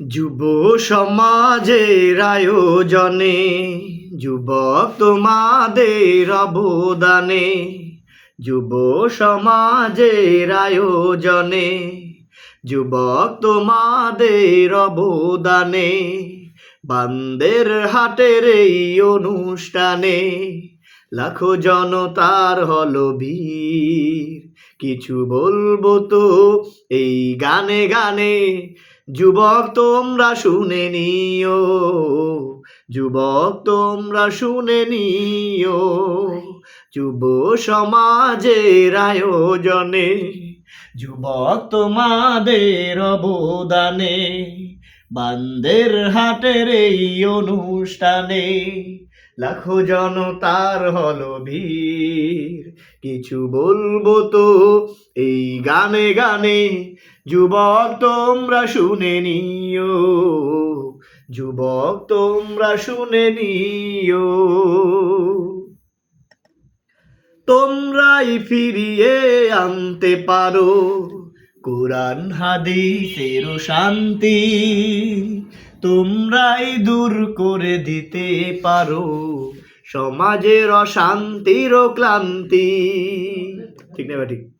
যুব সমাজের আয়োজনে, যুবক তোমাদের অবদানে, যুব সমাজের আয়োজনে, যুবক তোমাদের অবদানে, বান্দের হাটের এই অনুষ্ঠানে, লাখো জনতার হল ভিড় কিছু বলব তো এই গানে গানে যুবক, তোমরা শুনে নিও। যুবক, তোমরা শুনে নিও। যুব সমাজের আয়োজনে, যুবক তোমাদের অবদানে, বান্দের হাটের এই অনুষ্ঠানে, লাখো জনতার হলো ভিড় কিছু বলব তো এই গানে গানে যুবক, তোমরা শুনে নিও। যুবক, তোমরা শুনে নিও। তোমরাই ফিরিয়ে আনতে পারো কোরআন, হাদিসের শান্তি। তোমরাই দূর করে দিতে পারো সমাজের অশান্তির ক্লান্তি। ঠিক না ঠিক?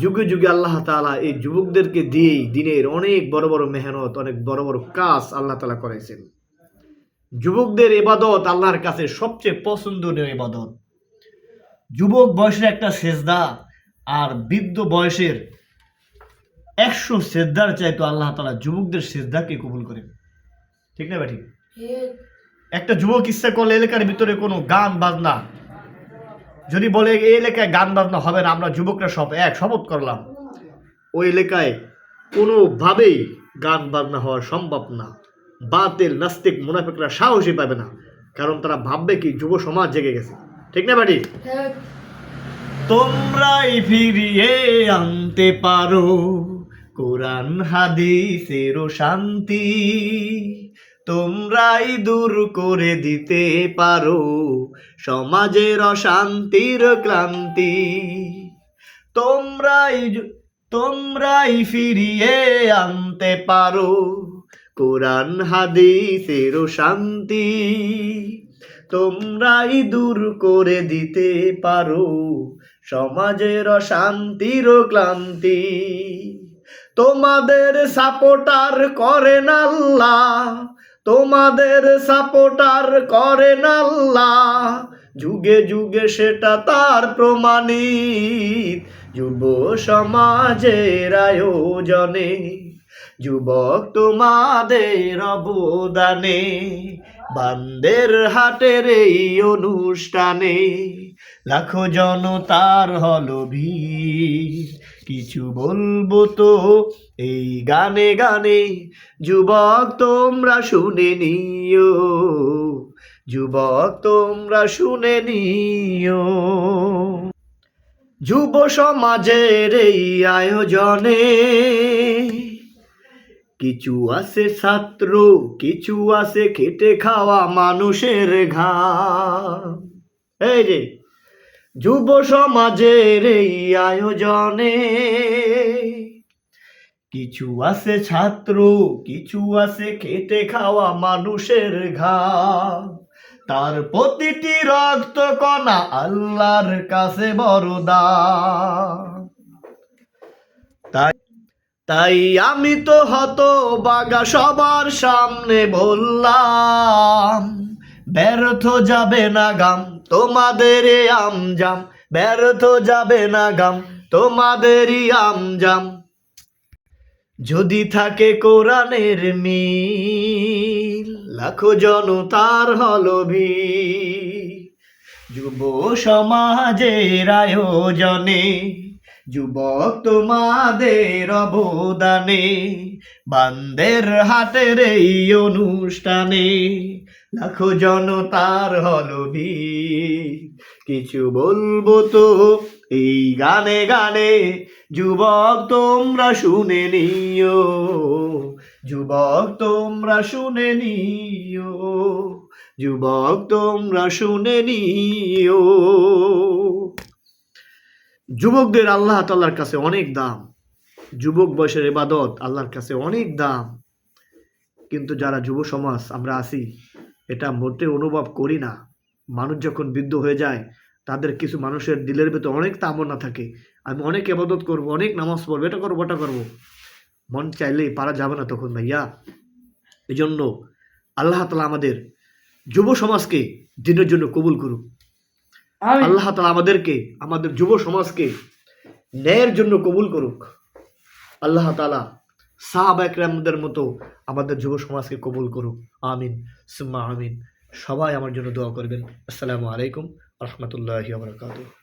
যুগে যুগে আল্লাহ তাআলা এই যুবকদেরকে দিয়েই দিনের অনেক বড় বড় মেহনত অনেক বড় বড় কাজ আল্লাহ তাআলা করেছেন। যুবকদের এবাদত আল্লাহর কাছে সবচেয়ে পছন্দনীয় এবাদত যুবক বয়সের একটা সেজদা আর বৃদ্ধ বয়সের একশো সেজদার চাইতো আল্লাহ তালা যুবকদের সেজদাকে কবুল করেন। ঠিক না ভাই ঠিক। একটা যুবক ইচ্ছা করলে এলাকার ভিতরে কোনো গান বাজনা যদি বলে এই এলাকায় গান বাজনা হবে না আমরা যুবকরা সব এক শপথ করলাম। ওই এলাকায় কোনোভাবেই গান বাজনা হওয়া সম্ভব না। বাতিল নাস্তিক মুনাফিকরা সাহসই পাবে না কারণ তারা ভাববে কি যুব সমাজ জেগে গেছে। ঠিক না বাড়ি তোমরাই ফিরিয়ে আনতে পারো। কোরআন হাদিসের শান্তি। তোমরাই দূর করে দিতে পারো সমাজের অশান্তির ক্লান্তি। তোমরাই তোমরাই ফিরিয়ে আনতে পারো কোরআন, হাদিসের শান্তি। তোমরাই দূর করে দিতে পারো সমাজের অশান্তির ক্লান্তি। তোমাদের সাপোর্টার করেন আল্লাহ তোমাদের সাপোর্টার করেন আল্লাহ। যুগে যুগে সেটা তার প্রমাণিত। যুব সমাজের আয়োজনে, যুবক তোমাদের অবদানে, বান্দের হাটের এই অনুষ্ঠানে। লাখো জনতার হলো ভিড় কিছু বলব তো এই গানে গানে, যুবক তোমরা শুনে নিও। যুবক তোমরা শুনে নিও। যুব সমাজের এই আয়োজনে কিছু আছে ছাত্র, কিছু আছে খেটে খাওয়া মানুষের ঘা এই যে যুব সমাজের এই আয়োজনে। কিছু আছে ছাত্র, কিছু আছে খেটে খাওয়া মানুষের ঘাম। তার প্রতিটি রক্ত কণা আল্লাহর কাছে বড় দাম তাই তাই আমি তো হত বাগা সবার সামনে বললাম, ব্যর্থ যাবে না গাম তোমাদের আমজাম ব্যর্থ যাবে না গাম, তোমাদেরই আমজাম। যদি থাকে কোরআনের মিল, লাখো জনতার হলো ভিড় যুব সমাজের আয়োজনে, যুবক তোমাদের অবদানে, বান্দের হাটের এই অনুষ্ঠানে। লাখো জনতার হলো ভিড় কিছু বলব তো এই গানে গানে, যুবক তোমরা শুনে নিও। যুবক তোমরা শুনে নিও। যুবক তোমরা শুনে নিও। যুবকদের আল্লাহ তাল্লার কাছে অনেক দাম। যুবক বয়সের এবাদত আল্লাহর কাছে অনেক দাম। কিন্তু যারা যুব সমাজ আমরা আছি এটা মোটে অনুভব করি না। মানুষ যখন বৃদ্ধ হয়ে যায় তাদের কিছু মানুষের দিলের ভেতর অনেক তামনা থাকে। আমি অনেক এবাদত করব অনেক নামাজ পড়ব এটা করব ওটা করব। মন চাইলেই পারা যাবে না তখন ভাইয়া। এই জন্য আল্লাহ তালা আমাদের যুব সমাজকে দিনের জন্য কবুল করুক। আল্লাহ তালা আমাদেরকে আমাদের যুব সমাজকে ন্যায়ের জন্য কবুল করুক। আল্লাহ তালা সাহাবা একরামদের মতো আমাদের যুব সমাজকে কবুল করুক। আমিন, সুম্মা আমিন। সবাই আমার জন্য দোয়া করবেন। আসসালামু আলাইকুম রহমতুল্লাহ বরকাতুহ।